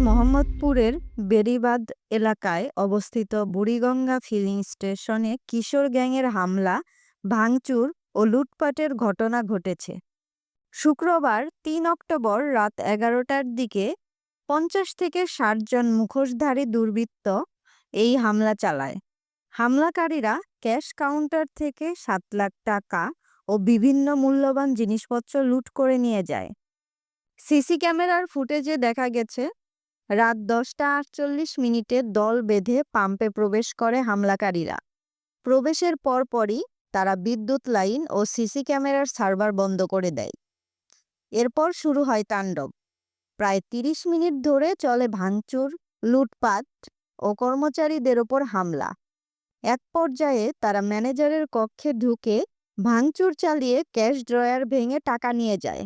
মোহাম্মদপুরের বেড়িবাঁধ এলাকায় অবস্থিত বুড়িগঙ্গা ফিলিং স্টেশনে কিশোর গ্যাংয়ের হামলা, ভাঙচুর ও লুটপাটের ঘটনা ঘটেছে। শুক্রবার তিন অক্টোবর রাত এগারোটার দিকে পঞ্চাশ থেকে ষাট জন মুখোশধারী দুর্বৃত্ত এই হামলা চালায়। হামলাকারীরা ক্যাশ কাউন্টার থেকে সাত লাখ টাকা ও বিভিন্ন মূল্যবান জিনিসপত্র লুট করে নিয়ে যায়। সিসি ক্যামেরার ফুটেজে দেখা গেছে রাত দশটা আটচল্লিশ মিনিটে দল বেঁধে পাম্পে প্রবেশ করে হামলাকারীরা। প্রবেশের পরপরই তারা বিদ্যুৎ লাইন ও সিসি ক্যামেরার সার্ভার বন্ধ করে দেয়। এরপর শুরু হয় তাণ্ডব। প্রায় তিরিশ মিনিট ধরে চলে ভাঙচুর, লুটপাট ও কর্মচারীদের ওপর হামলা। এক পর্যায়ে তারা ম্যানেজারের কক্ষে ঢুকে ভাঙচুর চালিয়ে ক্যাশ ড্রয়ার ভেঙে টাকা নিয়ে যায়।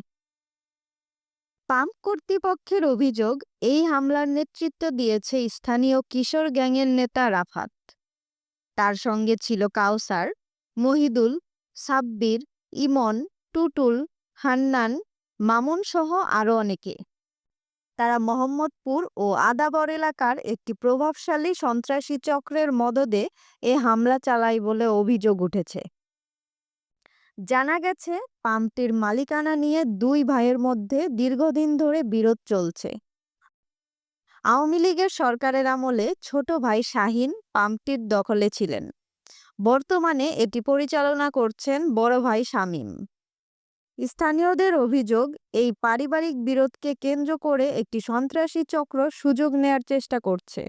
পাম্প কর্তৃপক্ষের অভিযোগ, এই হামলার নেতৃত্ব দিয়েছে স্থানীয় কিশোর গ্যাংয়ের নেতা রাফাত। তার সঙ্গে ছিল কাউসার, মহিদুল, সাব্বির, ইমন, টুটুল, হান্নান মামুন সহ আরও অনেকে। তারা মোহাম্মদপুর ও আদাবর এলাকার একটি প্রভাবশালী সন্ত্রাসী চক্রের মদদে এ হামলা চালায় বলে অভিযোগ উঠেছে। জানা গেছে, পাম্পটির মালিকানা নিয়ে দুই ভাইয়ের মধ্যে দীর্ঘদিন ধরে বিরোধ চলছে। আওয়ামী লীগের সরকারের আমলে ছোট ভাই শাহিন পাম্পটির দখলে ছিলেন। বর্তমানে এটি পরিচালনা করছেন বড় ভাই শামীম। স্থানীয়দের অভিযোগ, এই পারিবারিক বিরোধকে কেন্দ্র করে একটি সন্ত্রাসী চক্র সুযোগ নেয়ার চেষ্টা করছে।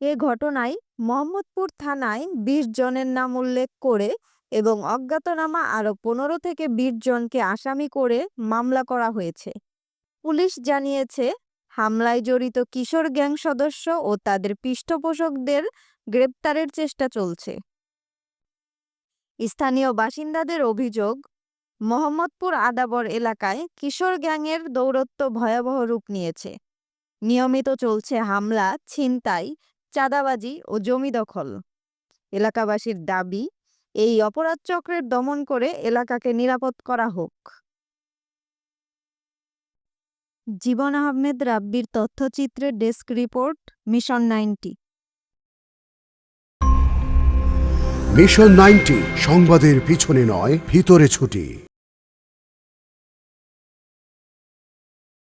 এ ঘটনায় মোহাম্মদপুর থানায় বিশ জনের নাম উল্লেখ করে এবং অজ্ঞাতনামা আরও পনেরো থেকে বিশ জনকে আসামি করে মামলা করা হয়েছে। পুলিশ জানিয়েছে, হামলায় জড়িত কিশোর গ্যাং সদস্য ও তাদের পৃষ্ঠপোষকদের গ্রেপ্তারের চেষ্টা চলছে। স্থানীয় বাসিন্দাদের অভিযোগ, মোহাম্মদপুর আদাবর এলাকায় কিশোর গ্যাংয়ের দৌরত্ব ভয়াবহ রূপ নিয়েছে। নিয়মিত চলছে হামলা, ছিনতাই, চাঁদাবাজি ও জমি দখল। এলাকাবাসীর দাবি এই অপরাধ চক্রের দমন করে এলাকাকে নিরাপদ করা হোক। জীবন আহমেদ রাব্বির তথ্যচিত্রের desk report, mission ninety. Mission ninety, সংবাদের পিছনে নয়, ভিতরে ছুটি।